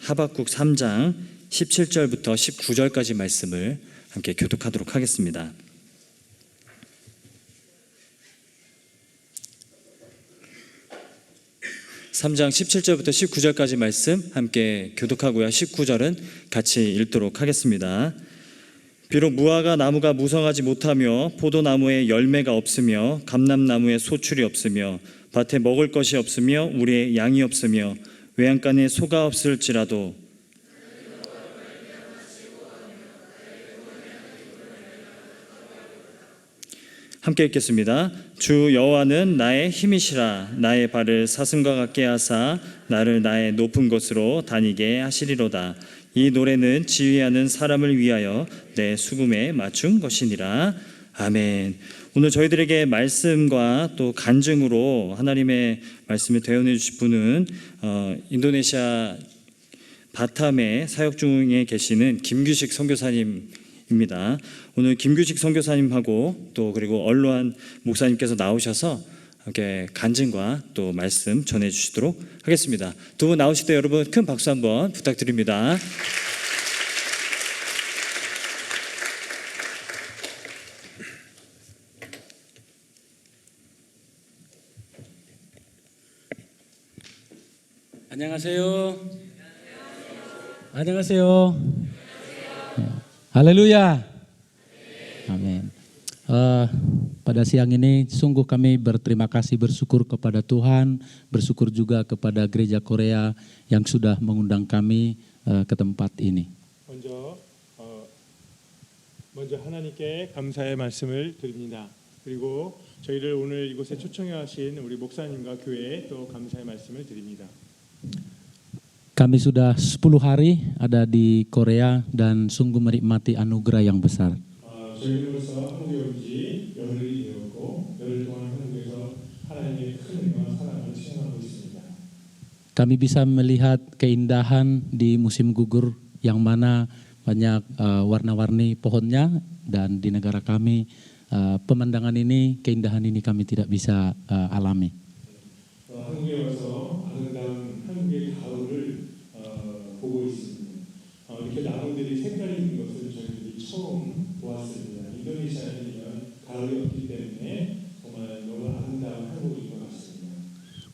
하박국 3장 17절부터 19절까지 말씀을 함께 교독하도록 하겠습니다. 삼장 17절부터 19절까지 말씀 함께 교독하고요. 19절은 같이 읽도록 하겠습니다. 비록 무화과 나무가 무성하지 못하며 포도나무에 열매가 없으며 감람나무에 소출이 없으며 밭에 먹을 것이 없으며 우리의 양이 없으며 외양간에 소가 없을지라도 함께 읽겠습니다. 주 여호와는 나의 힘이시라 나의 발을 사슴과 같게 하사 나를 나의 높은 곳으로 다니게 하시리로다. 이 노래는 지휘하는 사람을 위하여 내 수금에 맞춘 것이니라. 아멘. 오늘 저희들에게 말씀과 또 간증으로 하나님의 말씀을 대언해 주실 분은 어, 인도네시아 바탐에 사역 중에 계시는 김규식 선교사님입니다. 오늘 김규식 선교사님하고 또 그리고 언로한 목사님께서 나오셔서 함께 간증과 또 말씀 전해 주시도록 하겠습니다. 두 분 나오실 때 여러분 큰 박수 한번 부탁드립니다. 안녕하세요. Annyeonghaseyo. Haleluya. Amin. Eh, pada siang ini sungguh kami berterima kasih bersyukur kepada Tuhan, bersyukur juga kepada gereja Korea yang sudah mengundang kami eh, ke tempat ini. 먼저 어, 먼저 하나님께 감사의 말씀을 드립니다. 그리고 저희를 오늘 이곳에 초청해 하신 우리 목사님과 교회에 또 감사의 말씀을 드립니다. Kami sudah 10 hari ada di Korea dan sungguh menikmati anugerah yang besar. Kami bisa melihat keindahan di musim gugur yang mana banyak uh, warna-warni pohonnya dan di negara kami uh, pemandangan ini, keindahan ini kami tidak bisa uh, alami.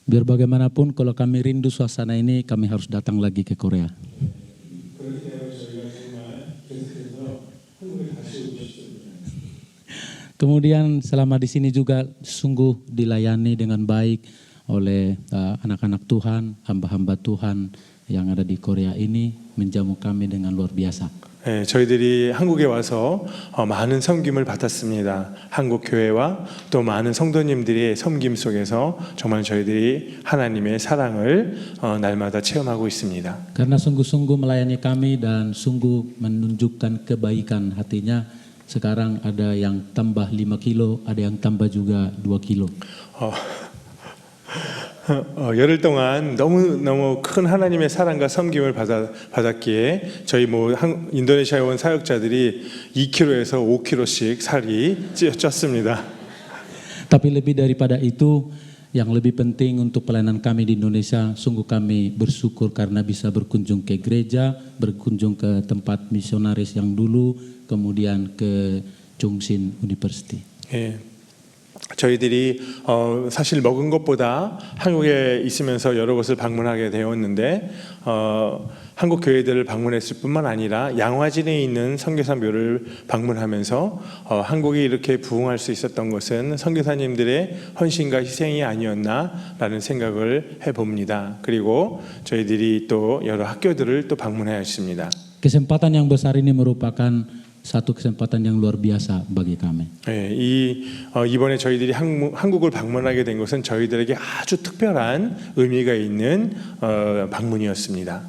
Biar bagaimanapun kalau kami rindu suasana ini kami harus datang lagi ke Korea. 그렇기 때문에 저희가 정말 계속해서 한국에 다시 오고 싶습니다. Kemudian selama di sini juga sungguh dilayani dengan baik oleh eh, anak-anak Tuhan, hamba-hamba Tuhan yang ada di Korea ini menjamu kami dengan luar biasa. 네, 저희들이 한국에 와서 어, 많은 섬김을 받았습니다. 한국 교회와 또 많은 성도님들의 섬김 속에서 정말 저희들이 하나님의 사랑을 어, 날마다 체험하고 있습니다. Karena sungguh-sungguh melayani kami dan sungguh menunjukkan kebaikan hatinya, sekarang ada yang tambah 5 kilo, ada yang tambah juga 2 kilo. 어, 어, 열흘 동안 너무 너무 큰 하나님의 사랑과 섬김을 받아, 받았기에 저희 뭐 한, 인도네시아에 온 사역자들이 2kg에서 5kg씩 살이 찌- 쪘습니다. Tapi lebih daripada itu, yang lebih penting untuk pelayanan kami di Indonesia, sungguh kami bersyukur karena bisa berkunjung ke gereja, berkunjung ke tempat misionaris yang dulu, kemudian ke Chungsin University. 예. 저희들이 어, 사실 먹은 것보다 한국에 있으면서 여러 곳을 방문하게 되었는데 어, 한국 교회들을 방문했을 뿐만 아니라 양화진에 있는 선교사묘를 방문하면서 어, 한국이 이렇게 부흥할 수 있었던 것은 선교사님들의 헌신과 희생이 아니었나라는 생각을 해봅니다. 그리고 저희들이 또 여러 학교들을 또 방문하였습니다. Kesempatan yang besar ini merupakan satu kesempatan yang luar biasa bagi kami. 예, 이 어, 이번에 저희들이 한국, 한국을 방문하게 된 것은 저희들에게 아주 특별한 의미가 있는 어, 방문이었습니다.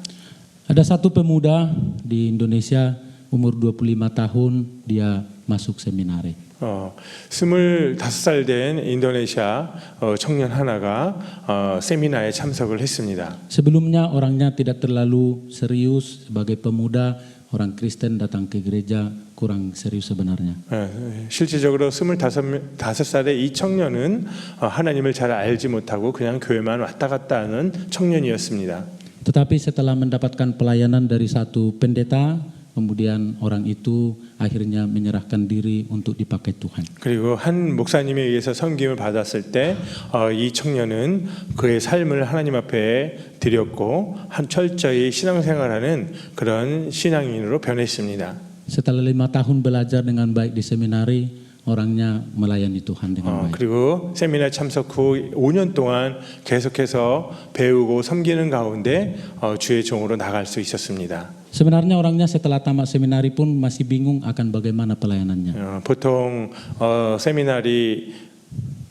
Ada satu pemuda di Indonesia umur 25 tahun dia masuk seminari. 어, 25살 된 인도네시아 어, 청년 하나가 어, 세미나에 참석을 했습니다. Sebelumnya orangnya tidak terlalu serius sebagai pemuda, orang Kristen datang ke gereja kurang serius sebenarnya. 어, 실질적으로 25살의 이 청년은 어, 하나님을 잘 알지 못하고 그냥 교회만 왔다 갔다 하는 청년이었습니다. Tetapi setelah mendapatkan pelayanan dari satu pendeta, kemudian orang itu akhirnya menyerahkan diri untuk dipakai Tuhan. 그리고 한 목사님에 의해서 섬김을 받았을 때이 청년은 그의 삶을 하나님 앞에 드렸고 한 철저히 신앙생활하는 그런 신앙인으로 변했습니다. Setelah lima tahun belajar dengan baik di seminari, orangnya melayani Tuhan dengan 어, baik. 그리고 세미나 참석 후 5년 동안 계속해서 배우고 섬기는 가운데 어, 주의 종으로 나갈 수 있었습니다. Sebenarnya orangnya setelah tamat seminari pun masih bingung akan bagaimana pelayanannya. 어, 보통 어, 세미나리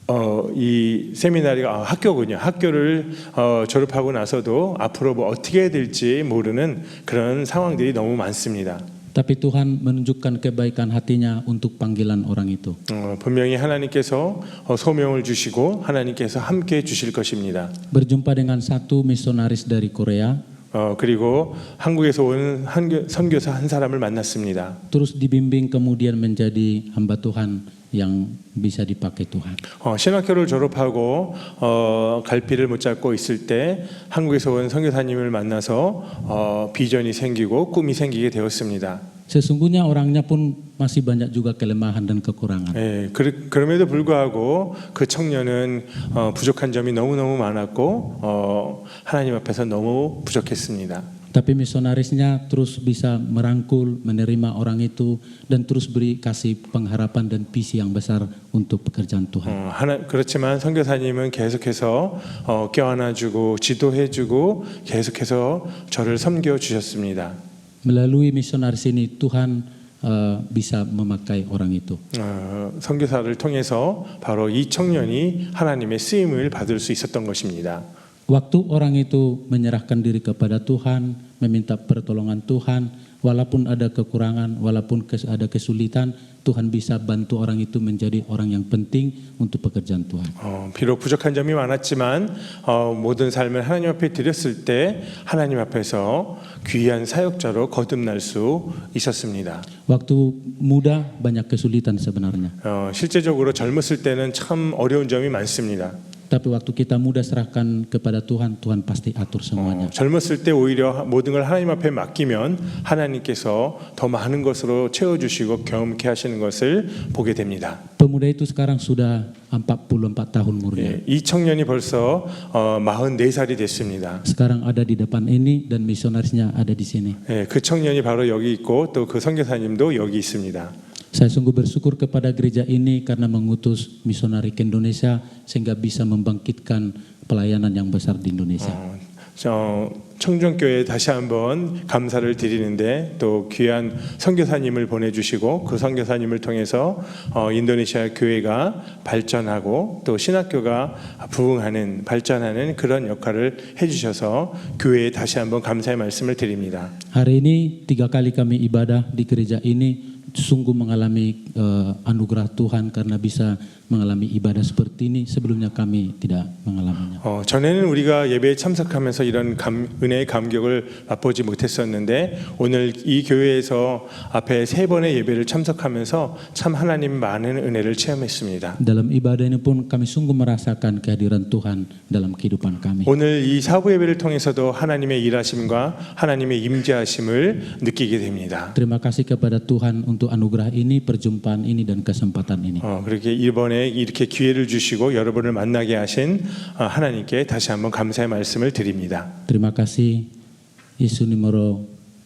어, 이 세미나리가 아, 학교군요. 학교를 어, 졸업하고 나서도 앞으로 뭐 어떻게 해야 될지 모르는 그런 상황들이 너무 많습니다. Tapi Tuhan menunjukkan kebaikan hatinya untuk panggilan orang itu. 어, 분명히 하나님께서 어, 소명을 주시고 하나님께서 함께 주실 것입니다. Berjumpa dengan satu misionaris dari Korea, 어, 그리고 한국에서 온 한교, 선교사 한 사람을 만났습니다. terus dibimbing kemudian menjadi hamba Tuhan yang bisa dipakai Tuhan. 어, 신학교를 졸업하고 어, 갈피를 못 잡고 있을 때 한국에서 온 선교사님을 만나서 어, 비전이 생기고 꿈이 생기게 되었습니다. Sesungguhnya orangnya pun masih banyak juga kelemahan dan kekurangan. 예, 그, 그럼에도 불구하고 그 청년은 어, 부족한 점이 너무너무 많았고 어, 하나님 앞에서 너무 부족했습니다. Tapi misionarisnya terus bisa merangkul, menerima orang itu dan terus beri kasih pengharapan dan visi yang besar untuk pekerjaan Tuhan. 어, 하나, 그렇지만 선교사님은 계속해서 어, 껴안아주고 지도해주고 계속해서 저를 섬겨 주셨습니다. Melalui misionaris ini Tuhan eh, bisa memakai orang itu. 어, 선교사를 통해서 바로 이 청년이 하나님의 쓰임을 받을 수 있었던 것입니다. Waktu orang itu menyerahkan diri kepada Tuhan, meminta pertolongan Tuhan, walaupun ada kekurangan, walaupun ada kesulitan, Tuhan bisa bantu orang itu menjadi orang yang penting untuk pekerjaan Tuhan. 어, 비록 부족한 점이 많았지만 어, 모든 삶을 하나님 앞에 드렸을 때 하나님 앞에서 귀한 사역자로 거듭날 수 있었습니다. Waktu muda banyak kesulitan sebenarnya. 어, 실제적으로 젊었을 때는 참 어려운 점이 많습니다. Tapi waktu kita muda serahkan kepada Tuhan, Tuhan pasti atur semuanya. 어, 젊었을 때 오히려 모든 걸 하나님 앞에 맡기면 하나님께서 더 많은 것으로 채워주시고 경험케 하시는 것을 보게 됩니다. Pemuda itu sekarang sudah 44 tahun umurnya. 예, 이 청년이 벌써 어, 44살이 됐습니다. Sekarang ada di depan ini dan misionarisnya ada di sini. 예, 그 청년이 바로 여기 있고 또 그 선교사님도 여기 있습니다. Saya sungguh bersyukur kepada gereja ini karena mengutus misionari ke Indonesia sehingga bisa membangkitkan pelayanan yang besar di Indonesia. 어, 저 청정교회 다시 한번 감사를 드리는데 또 귀한 선교사님을 보내주시고 그 선교사님을 통해서 어, 인도네시아 교회가 발전하고 또 신학교가 부흥하는 발전하는 그런 역할을 해주셔서 교회에 다시 한번 감사의 말씀을 드립니다. Hari ini tiga kali kami ibadah di gereja ini sungguh mengalami eh, anugerah Tuhan karena bisa mengalami ibadah seperti ini. Sebelumnya kami tidak mengalaminya. 어, 전에는 우리가 예배에 참석하면서 이런 감, 은혜의 감격을 맛보지 못했었는데 오늘 이 교회에서 앞에 세 번의 예배를 참석하면서 참 하나님 많은 은혜를 체험했습니다. Dalam ibadah ini pun kami sungguh merasakan kehadiran Tuhan dalam kehidupan kami. 오늘 이 사부 예배를 통해서도 하나님의 일하심과 하나님의 임재하심을 느끼게 됩니다. Terima kasih kepada Tuhan untuk anugerah ini, perjumpaan ini dan kesempatan ini. 어, 그렇게 이번에 이렇게 기회를 주시고 여러분을 만나게 하신 어, 하나님께 다시 한번 감사의 말씀을 드립니다. Terima kasih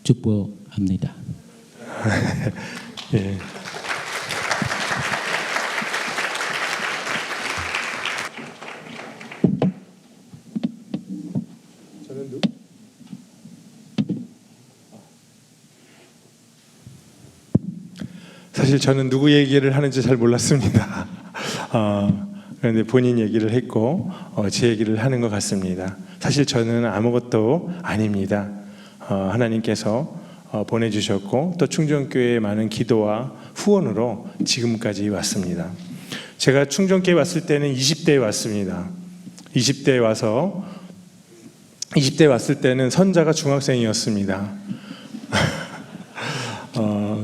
cupo hamnida. 예. 사실 저는 누구 얘기를 하는지 잘 몰랐습니다. 어, 그런데 본인 얘기를 했고 어, 제 얘기를 하는 것 같습니다. 사실 저는 아무것도 아닙니다. 어, 하나님께서 어, 보내주셨고 또 충정교회의 많은 기도와 후원으로 지금까지 왔습니다. 제가 충정교회 왔을 때는 20대에 왔습니다. 20대에 와서 20대에 왔을 때는 선자가 중학생이었습니다.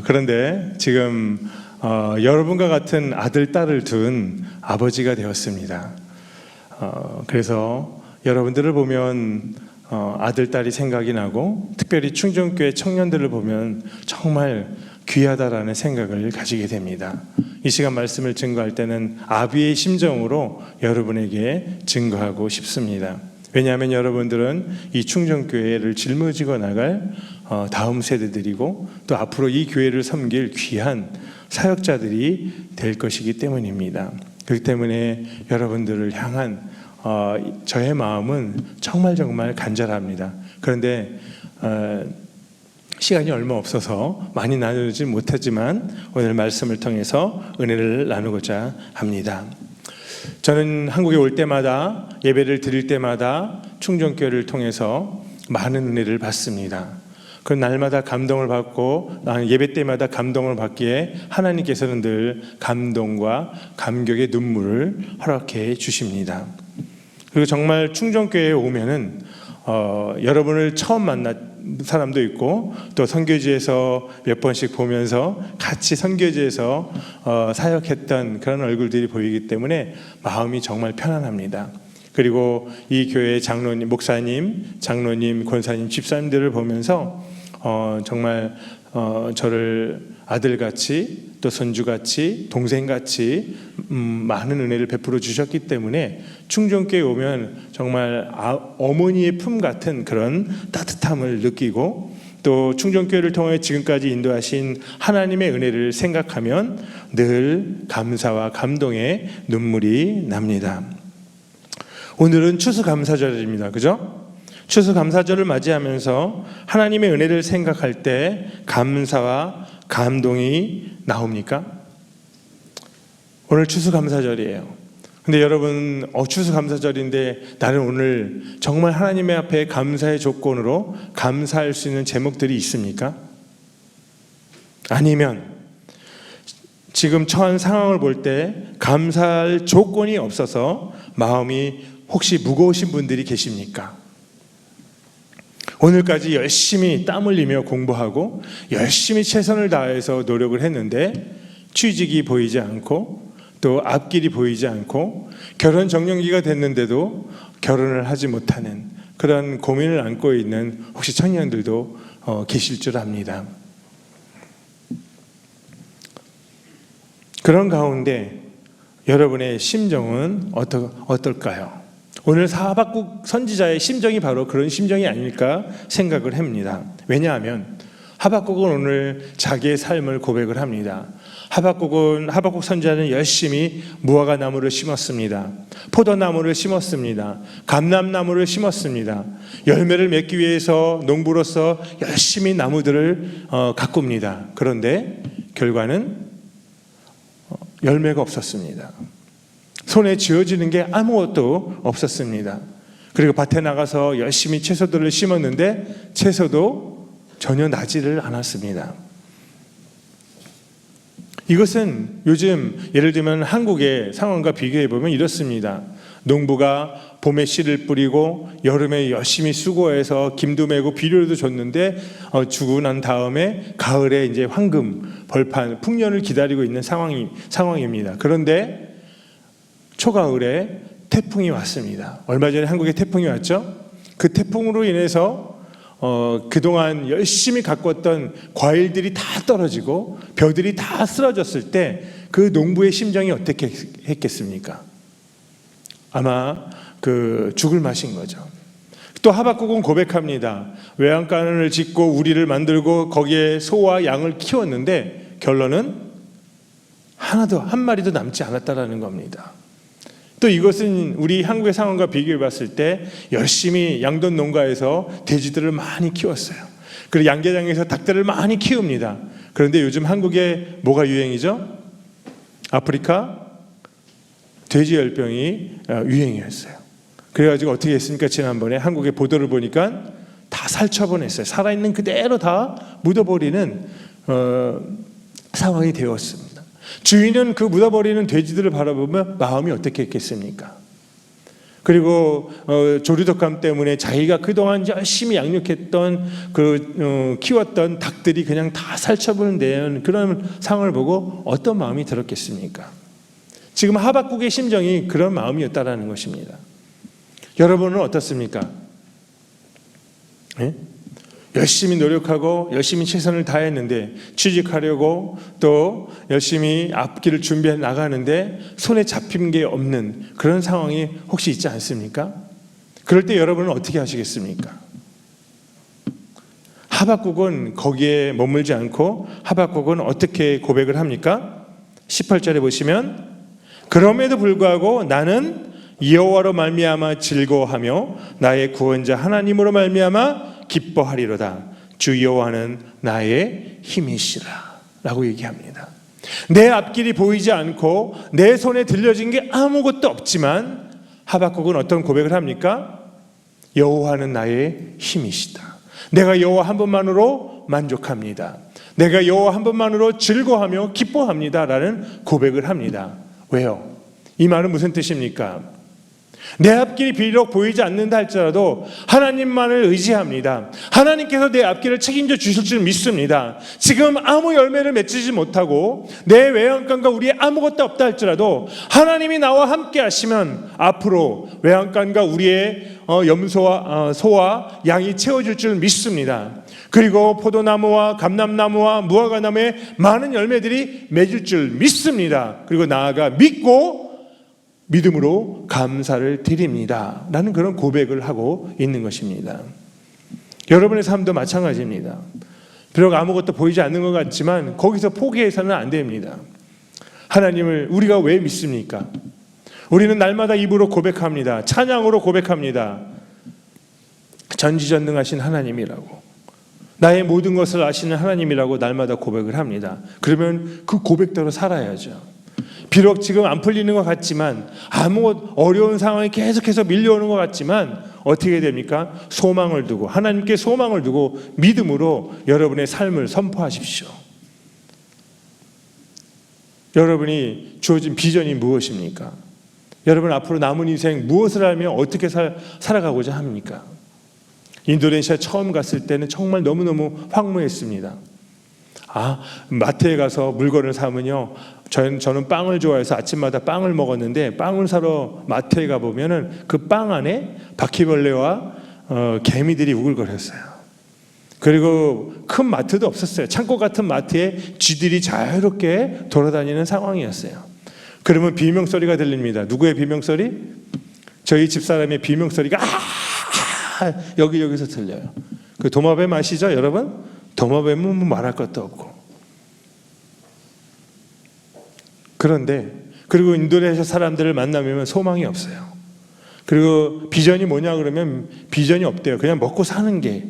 어, 그런데 지금 어, 여러분과 같은 아들, 딸을 둔 아버지가 되었습니다. 어, 그래서 여러분들을 보면 어, 아들 딸이 생각이 나고 특별히 충정교회 청년들을 보면 정말 귀하다라는 생각을 가지게 됩니다. 이 시간 말씀을 증거할 때는 아비의 심정으로 여러분에게 증거하고 싶습니다. 왜냐하면 여러분들은 이 충정교회를 짊어지고 나갈 어, 다음 세대들이고 또 앞으로 이 교회를 섬길 귀한 사역자들이 될 것이기 때문입니다. 그렇기 때문에 여러분들을 향한 어, 저의 마음은 정말 정말 간절합니다. 그런데 어, 시간이 얼마 없어서 많이 나누지 못하지만 오늘 말씀을 통해서 은혜를 나누고자 합니다. 저는 한국에 올 때마다 예배를 드릴 때마다 충정교회를 통해서 많은 은혜를 받습니다. 그 날마다 감동을 받고 나는 예배 때마다 감동을 받기에 하나님께서는 늘 감동과 감격의 눈물을 허락해 주십니다. 그리고 정말 충정교회에 오면은 어, 여러분을 처음 만난 사람도 있고 또 선교지에서 몇 번씩 보면서 같이 선교지에서 어, 사역했던 그런 얼굴들이 보이기 때문에 마음이 정말 편안합니다. 그리고 이 교회 장로님, 목사님, 장로님, 권사님, 집사님들을 보면서 어, 정말 어, 저를 아들같이 또 손주같이 동생같이 음, 많은 은혜를 베풀어 주셨기 때문에 충정교회 오면 정말 아, 어머니의 품 같은 그런 따뜻함을 느끼고 또 충정교회를 통해 지금까지 인도하신 하나님의 은혜를 생각하면 늘 감사와 감동의 눈물이 납니다. 오늘은 추수감사절입니다. 그죠? 추수감사절을 맞이하면서 하나님의 은혜를 생각할 때 감사와 감동이 나옵니까? 오늘 추수감사절이에요. 근데 여러분, 어, 추수감사절인데 나는 오늘 정말 하나님의 앞에 감사의 조건으로 감사할 수 있는 제목들이 있습니까? 아니면 지금 처한 상황을 볼 때 감사할 조건이 없어서 마음이 혹시 무거우신 분들이 계십니까? 오늘까지 열심히 땀 흘리며 공부하고 열심히 최선을 다해서 노력을 했는데 취직이 보이지 않고 또 앞길이 보이지 않고 결혼 정년기가 됐는데도 결혼을 하지 못하는 그런 고민을 안고 있는 혹시 청년들도 어, 계실 줄 압니다. 그런 가운데 여러분의 심정은 어떠, 어떨까요? 오늘 사박국 선지자의 심정이 바로 그런 심정이 아닐까 생각을 합니다. 왜냐하면 하박국은 오늘 자기의 삶을 고백을 합니다. 하박국은 하박국 선지자는 열심히 무화과 나무를 심었습니다. 포도나무를 심었습니다. 감람나무를 심었습니다. 열매를 맺기 위해서 농부로서 열심히 나무들을 어, 가꿉니다. 그런데 결과는 어, 열매가 없었습니다. 손에 쥐어지는 게 아무것도 없었습니다. 그리고 밭에 나가서 열심히 채소들을 심었는데 채소도 전혀 나지를 않았습니다. 이것은 요즘 예를 들면 한국의 상황과 비교해 보면 이렇습니다. 농부가 봄에 씨를 뿌리고 여름에 열심히 수고해서 김도 메고 비료도 줬는데 어, 주고 난 다음에 가을에 이제 황금 벌판 풍년을 기다리고 있는 상황이 상황입니다. 그런데 초가을에 태풍이 왔습니다. 얼마 전에 한국에 태풍이 왔죠. 그 태풍으로 인해서 어, 그동안 열심히 가꿨던 과일들이 다 떨어지고 벼들이 다 쓰러졌을 때 그 농부의 심정이 어떻게 했겠습니까? 아마 그 죽을 맛인 거죠. 또 하박국은 고백합니다. 외양간을 짓고 우리를 만들고 거기에 소와 양을 키웠는데 결론은 하나도 한 마리도 남지 않았다라는 겁니다. 또 이것은 우리 한국의 상황과 비교해 봤을 때 열심히 양돈 농가에서 돼지들을 많이 키웠어요. 그리고 양계장에서 닭들을 많이 키웁니다. 그런데 요즘 한국에 뭐가 유행이죠? 아프리카 돼지 열병이 어, 유행이었어요. 그래가지고 어떻게 했습니까? 지난번에 한국의 보도를 보니까 다 살처분했어요. 살아있는 그대로 다 묻어버리는 어, 상황이 되었습니다. 주인은 그 묻어버리는 돼지들을 바라보면 마음이 어떻게 했겠습니까? 그리고 어, 조류독감 때문에 자기가 그동안 열심히 양육했던 그 어, 키웠던 닭들이 그냥 다 살처분을 내는 그런 상황을 보고 어떤 마음이 들었겠습니까? 지금 하박국의 심정이 그런 마음이었다라는 것입니다. 여러분은 어떻습니까? 예? 열심히 노력하고 열심히 최선을 다했는데 취직하려고 또 열심히 앞길을 준비해 나가는데 손에 잡힌 게 없는 그런 상황이 혹시 있지 않습니까? 그럴 때 여러분은 어떻게 하시겠습니까? 하박국은 거기에 머물지 않고 하박국은 어떻게 고백을 합니까? 18절에 보시면 그럼에도 불구하고 나는 여호와로 말미암아 즐거워하며 나의 구원자 하나님으로 말미암아 기뻐하리로다. 주 여호와는 나의 힘이시라 라고 얘기합니다. 내 앞길이 보이지 않고 내 손에 들려진 게 아무것도 없지만 하박국은 어떤 고백을 합니까? 여호와는 나의 힘이시다. 내가 여호와 한 분만으로 만족합니다. 내가 여호와 한 분만으로 즐거워하며 기뻐합니다라는 고백을 합니다. 왜요? 이 말은 무슨 뜻입니까? 내 앞길이 비록 보이지 않는다 할지라도 하나님만을 의지합니다. 하나님께서 내 앞길을 책임져 주실 줄 믿습니다. 지금 아무 열매를 맺지 못하고 내 외양간과 우리의 아무것도 없다 할지라도 하나님이 나와 함께 하시면 앞으로 외양간과 우리의 어, 염소와 어, 소와 양이 채워줄 줄 믿습니다. 그리고 포도나무와 감람나무와 무화과나무에 많은 열매들이 맺을 줄 믿습니다. 그리고 나아가 믿고 믿음으로 감사를 드립니다. 라는 그런 고백을 하고 있는 것입니다. 여러분의 삶도 마찬가지입니다. 비록 아무것도 보이지 않는 것 같지만 거기서 포기해서는 안 됩니다. 하나님을 우리가 왜 믿습니까? 우리는 날마다 입으로 고백합니다. 찬양으로 고백합니다. 전지전능하신 하나님이라고. 나의 모든 것을 아시는 하나님이라고 날마다 고백을 합니다. 그러면 그 고백대로 살아야죠. 비록 지금 안 풀리는 것 같지만 아무 어려운 상황이 계속해서 밀려오는 것 같지만 어떻게 됩니까? 소망을 두고 하나님께 소망을 두고 믿음으로 여러분의 삶을 선포하십시오. 여러분이 주어진 비전이 무엇입니까? 여러분 앞으로 남은 인생 무엇을 하며 어떻게 살, 살아가고자 합니까? 인도네시아 처음 갔을 때는 정말 너무너무 황무했습니다. 아, 마트에 가서 물건을 사면요. 저는, 저는 빵을 좋아해서 아침마다 빵을 먹었는데 빵을 사러 마트에 가보면은 그 빵 안에 바퀴벌레와 어, 개미들이 우글거렸어요. 그리고 큰 마트도 없었어요. 창고 같은 마트에 쥐들이 자유롭게 돌아다니는 상황이었어요. 그러면 비명소리가 들립니다. 누구의 비명소리? 저희 집사람의 비명소리가 아, 여기 여기서 들려요. 그 도마뱀 아시죠, 여러분? 도마뱀은 뭐 말할 것도 없고. 그런데 그리고 인도네시아 사람들을 만나면 소망이 없어요. 그리고 비전이 뭐냐 그러면 비전이 없대요. 그냥 먹고 사는 게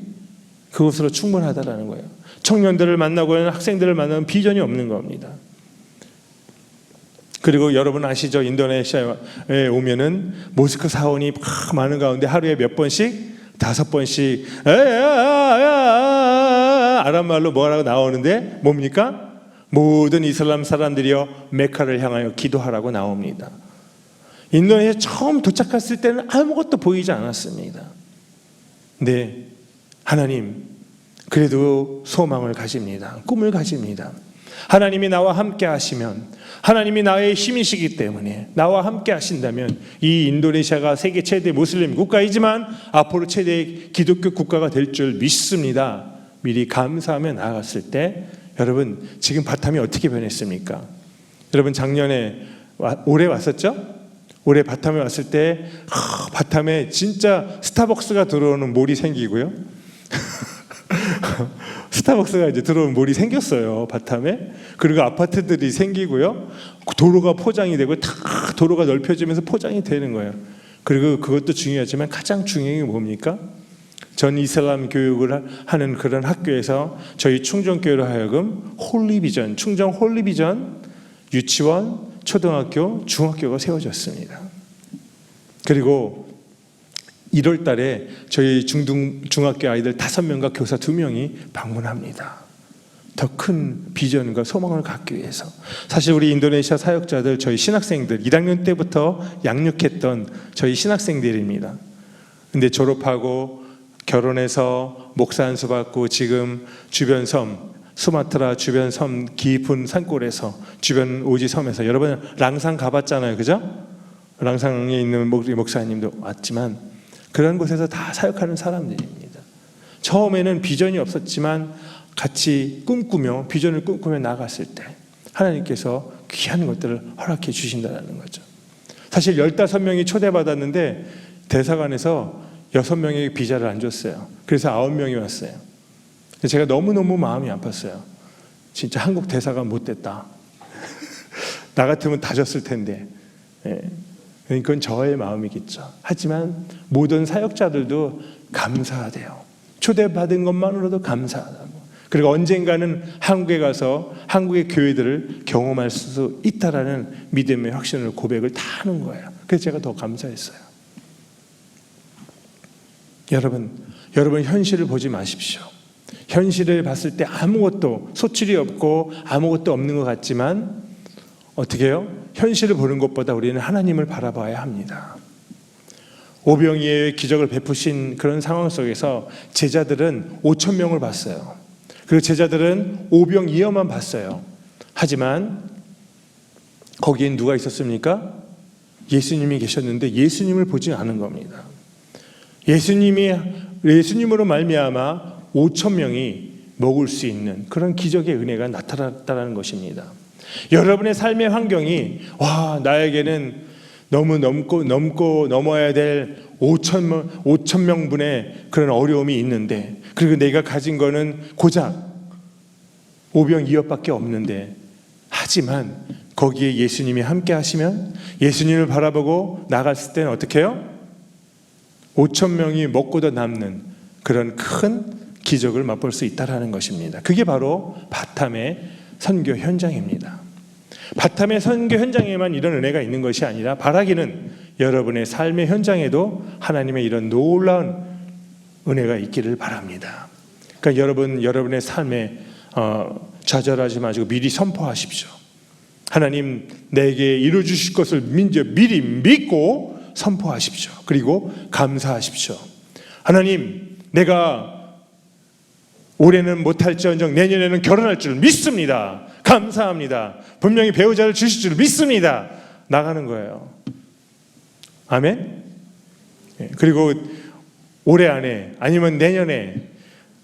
그것으로 충분하다라는 거예요. 청년들을 만나고 학생들을 만나면 비전이 없는 겁니다. 그리고 여러분 아시죠? 인도네시아에 오면은 모스크 사원이 막 많은 가운데 하루에 몇 번씩 다섯 번씩 아랍 말로 뭐라고 나오는데 뭡니까? 모든 이슬람 사람들이여 메카를 향하여 기도하라고 나옵니다. 인도네시아 처음 도착했을 때는 아무것도 보이지 않았습니다. 네, 하나님 그래도 소망을 가집니다. 꿈을 가집니다. 하나님이 나와 함께 하시면 하나님이 나의 힘이시기 때문에 나와 함께 하신다면 이 인도네시아가 세계 최대 무슬림 국가이지만 앞으로 최대 기독교 국가가 될 줄 믿습니다. 미리 감사하며 나아갔을 때 여러분 지금 바탐이 어떻게 변했습니까? 여러분 작년에 올해 왔었죠? 올해 바탐에 왔을 때 하, 바탐에 진짜 스타벅스가 들어오는 몰이 생기고요. 스타벅스가 이제 들어오는 몰이 생겼어요 바탐에 그리고 아파트들이 생기고요 도로가 포장이 되고 다 도로가 넓혀지면서 포장이 되는 거예요 그리고 그것도 중요하지만 가장 중요한 게 뭡니까 전 이슬람 교육을 하는 그런 학교에서 저희 충정교회로 하여금 홀리비전 충정 홀리비전 유치원 초등학교 중학교가 세워졌습니다 그리고 1월 달에 저희 중등 중학교 아이들 다섯 명과 교사 두 명이 방문합니다. 더 큰 비전과 소망을 갖기 위해서. 사실 우리 인도네시아 사역자들 저희 신학생들 1학년 때부터 양육했던 저희 신학생들입니다. 근데 졸업하고 결혼해서 목사 안수 받고 지금 주변 섬 수마트라 주변 섬 깊은 산골에서 주변 오지 섬에서 여러분 랑상 가봤잖아요, 그죠? 랑상에 있는 목- 목사님도 왔지만 그런 곳에서 다 사역하는 사람들입니다. 처음에는 비전이 없었지만 같이 꿈꾸며 비전을 꿈꾸며 나갔을 때 하나님께서 귀한 것들을 허락해 주신다는 거죠. 사실 15명이 초대받았는데 대사관에서 6명에게 비자를 안 줬어요. 그래서 9명이 왔어요. 제가 너무너무 마음이 아팠어요. 진짜 한국 대사관 못됐다. 나 같으면 다 줬을 텐데. 예. 그건 저의 마음이겠죠. 하지만 모든 사역자들도 감사하대요. 초대받은 것만으로도 감사하다고. 그리고 언젠가는 한국에 가서 한국의 교회들을 경험할 수 있다라는 믿음의 확신을 고백을 다 하는 거예요. 그래서 제가 더 감사했어요. 여러분, 여러분 현실을 보지 마십시오. 현실을 봤을 때 아무것도 소출이 없고 아무것도 없는 것 같지만 어떻게 해요? 현실을 보는 것보다 우리는 하나님을 바라봐야 합니다. 오병이의 기적을 베푸신 그런 상황 속에서 제자들은 5천 명을 봤어요. 그리고 제자들은 오병이어만 봤어요. 하지만 거기엔 누가 있었습니까? 예수님이 계셨는데 예수님을 보지 않은 겁니다. 예수님이 예수님으로 말미암아 5천 명이 먹을 수 있는 그런 기적의 은혜가 나타났다는 것입니다. 여러분의 삶의 환경이 와 나에게는 너무 넘고 넘고 넘어야 될 5천 명 5천 명분의 그런 어려움이 있는데 그리고 내가 가진 거는 고작 오병 이어밖에 없는데 하지만 거기에 예수님이 함께 하시면 예수님을 바라보고 나갔을 때는 어떻게 해요? 5천 명이 먹고도 남는 그런 큰 기적을 맛볼 수 있다라는 것입니다. 그게 바로 바탐의 선교 현장입니다. 바탐의 선교 현장에만 이런 은혜가 있는 것이 아니라 바라기는 여러분의 삶의 현장에도 하나님의 이런 놀라운 은혜가 있기를 바랍니다. 그러니까 여러분 여러분의 삶에 어, 좌절하지 마시고 미리 선포하십시오. 하나님 내게 이루 주실 것을 미리 믿고 선포하십시오. 그리고 감사하십시오. 하나님 내가 올해는 못할지언정 내년에는 결혼할 줄 믿습니다. 감사합니다. 분명히 배우자를 주실 줄 믿습니다. 나가는 거예요. 아멘. 예, 그리고 올해 안에 아니면 내년에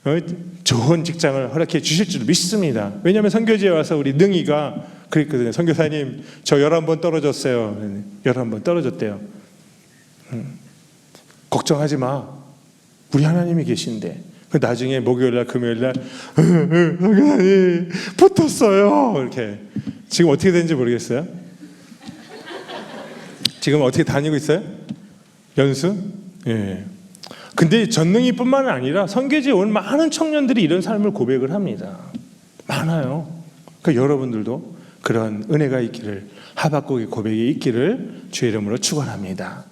어, 좋은 직장을 허락해 주실 줄 믿습니다. 왜냐하면 선교지에 와서 우리 능이가 그랬거든요. 선교사님 저 열한 번 떨어졌어요. 열한 번 떨어졌대요. 음, 걱정하지 마. 우리 하나님이 계신데. 그 나중에 목요일날 금요일날 선교사님 붙었어요. 이렇게 지금 어떻게 되는지 모르겠어요. 지금 어떻게 다니고 있어요? 연수? 예. 근데 전능이뿐만 아니라 선교지에 온 많은 청년들이 이런 삶을 고백을 합니다. 많아요. 그러니까 여러분들도 그런 은혜가 있기를 하박국의 고백이 있기를 주의 이름으로 축원합니다.